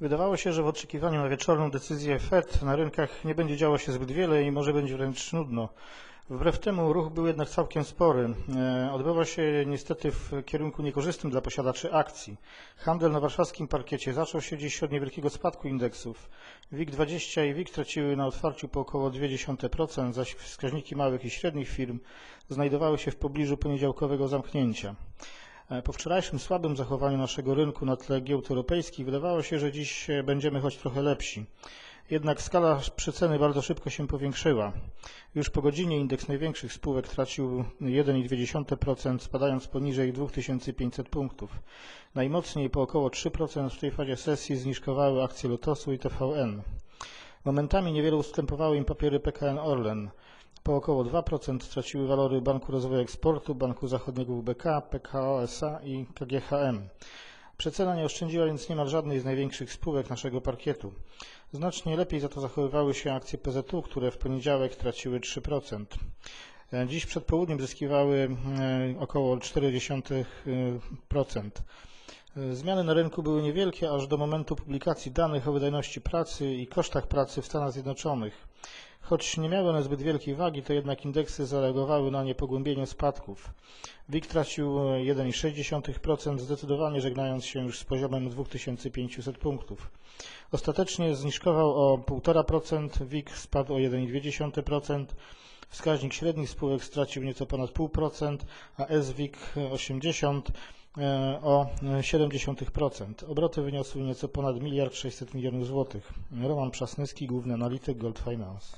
Wydawało się, że w oczekiwaniu na wieczorną decyzję Fed na rynkach nie będzie działo się zbyt wiele i może będzie wręcz nudno. Wbrew temu ruch był jednak całkiem spory. E, Odbywa się niestety w kierunku niekorzystnym dla posiadaczy akcji. Handel na warszawskim parkiecie zaczął się dziś od niewielkiego spadku indeksów. WIG20 i WIG traciły na otwarciu po około 0,2%, zaś wskaźniki małych i średnich firm znajdowały się w pobliżu poniedziałkowego zamknięcia. E, Po wczorajszym słabym zachowaniu naszego rynku na tle giełd europejskich wydawało się, że dziś e, będziemy choć trochę lepsi. Jednak skala przeceny bardzo szybko się powiększyła. Już po godzinie indeks największych spółek tracił 1,2%, spadając poniżej 2500 punktów. Najmocniej po około 3% w tej fazie sesji zniżkowały akcje Lotosu i TVN. Momentami niewiele ustępowały im papiery PKN Orlen. Po około 2% straciły walory Banku Rozwoju Eksportu, Banku Zachodniego WBK, PKO SA i KGHM. Przecena nie oszczędziła więc niemal żadnej z największych spółek naszego parkietu. Znacznie lepiej za to zachowywały się akcje PZU, które w poniedziałek traciły 3%. E, Dziś przed południem zyskiwały e, około 0,4%. E, Zmiany na rynku były niewielkie aż do momentu publikacji danych o wydajności pracy i kosztach pracy w Stanach Zjednoczonych. Choć nie miały one zbyt wielkiej wagi, to jednak indeksy zareagowały na nie pogłębieniem spadków. WIG tracił 1,6%, zdecydowanie żegnając się już z poziomem 2500 punktów. Ostatecznie zniżkował o 1,5%, WIG spadł o 1,2%, wskaźnik średnich spółek stracił nieco ponad 0,5%, a SWIG 80 e, o 0,7%. Obroty wyniosły nieco ponad 1 600 milionów złotych. Roman Przasnyski, główny analityk Gold Finance.